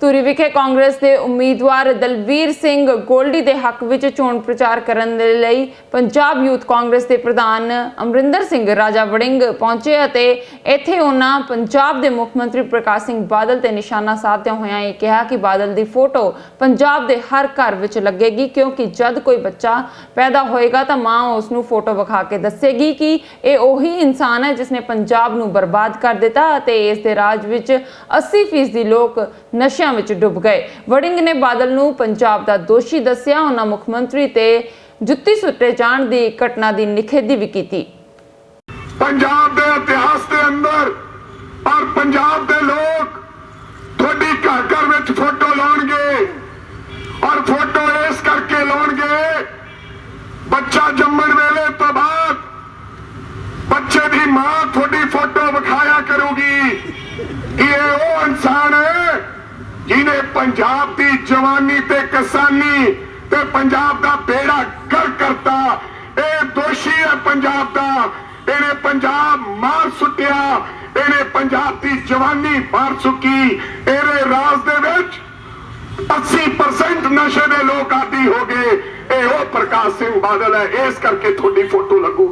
ਧੂਰੀ ਵਿਖੇ ਕਾਂਗਰਸ ਦੇ ਉਮੀਦਵਾਰ ਦਲਵੀਰ ਸਿੰਘ ਗੋਲਡੀ ਦੇ ਹੱਕ ਵਿੱਚ ਚੋਣ ਪ੍ਰਚਾਰ ਕਰਨ ਦੇ ਲਈ ਪੰਜਾਬ ਯੂਥ ਕਾਂਗਰਸ ਦੇ ਪ੍ਰਧਾਨ ਅਮਰਿੰਦਰ ਸਿੰਘ ਰਾਜਾ ਵੜਿੰਗ ਪਹੁੰਚੇ ਅਤੇ ਇੱਥੇ ਉਹਨਾਂ ਪੰਜਾਬ ਦੇ ਮੁੱਖ ਮੰਤਰੀ ਪ੍ਰਕਾਸ਼ ਸਿੰਘ ਬਾਦਲ ਤੇ ਨਿਸ਼ਾਨਾ ਸਾਧਦਿਆਂ ਹੋਇਆਂ ਇਹ ਕਿਹਾ ਕਿ ਬਾਦਲ ਦੀ ਫੋਟੋ ਪੰਜਾਬ ਦੇ ਹਰ ਘਰ ਵਿੱਚ ਲੱਗੇਗੀ, ਕਿਉਂਕਿ ਜਦ ਕੋਈ ਬੱਚਾ ਪੈਦਾ ਹੋਏਗਾ ਤਾਂ ਮਾਂ ਉਸ ਨੂੰ ਫੋਟੋ ਵਿਖਾ ਕੇ ਦੱਸੇਗੀ ਕਿ ਇਹ ਉਹੀ ਇਨਸਾਨ ਹੈ ਜਿਸ ਨੇ ਪੰਜਾਬ ਨੂੰ ਬਰਬਾਦ ਕਰ ਦਿੱਤਾ ਅਤੇ ਇਸ ਦੇ ਰਾਜ ਵਿੱਚ 80% ਲੋਕ ਨਸ਼ਾ ਨਸ਼ਿਆਂ ਵਿੱਚ ਡੁੱਬ ਗਏ। ਵੜਿੰਗ ਨੇ ਬਾਦਲ ਨੂੰ ਪੰਜਾਬ ਦਾ ਦੋਸ਼ੀ ਦੱਸਿਆ। ਉਹਨਾਂ ਮੁੱਖ ਮੰਤਰੀ ਤੇ ਜੁੱਤੀ ਸੁੱਟੇ ਜਾਣ ਦੀ ਘਟਨਾ ਦੀ ਨਿਖੇਧੀ ਵੀ ਕੀਤੀ। ਪੰਜਾਬ ਦੇ ਇਤਿਹਾਸ ਦੇ ਅੰਦਰ ਔਰ ਪੰਜਾਬ ਦੇ ਲੋਕ ਤੁਹਾਡੀ ਘਰ ਘਰ ਵਿੱਚ ਫੋਟੋ ਲਾਉਣਗੇ ਔਰ ਫੋਟੋ ਇਸ ਕਰਕੇ ਲਾਉਣਗੇ, ਬੱਚਾ ਜੰਮਣ ਵੇਲੇ ਤੋਂ ਬਾਅਦ ਬੱਚੇ ਦੀ ਮਾਂ ਤੁਹਾਡੀ ਫੋਟੋ ਵਿਖਾਇਆ ਕਰੂਗੀ ਕਿ ਇਹ ਜਿਹਨੇ ਪੰਜਾਬ ਦੀ ਜਵਾਨੀ ਤੇ ਕਿਸਾਨੀ ਤੇ ਪੰਜਾਬ ਦਾ ਬੇੜਾ ਕਰ ਕਰਤਾ, ਇਹ ਦੋਸ਼ੀ ਹੈ ਪੰਜਾਬ ਦਾ। ਇਹਨੇ ਪੰਜਾਬ ਮਾਰ ਸੁੱਟਿਆ, ਇਹਨੇ ਪੰਜਾਬ ਦੀ ਜਵਾਨੀ ਮਾਰ ਸੁੱਕੀ। ਇਹਦੇ ਰਾਜ ਦੇ ਵਿੱਚ 80% ਨਸ਼ੇ ਦੇ ਲੋਕ ਆਦੀ ਹੋ ਗਏ। ਇਹ ਉਹ ਪ੍ਰਕਾਸ਼ ਸਿੰਘ ਬਾਦਲ ਹੈ, ਇਸ ਕਰਕੇ ਤੁਹਾਡੀ ਫੋਟੋ ਲੱਗੂ।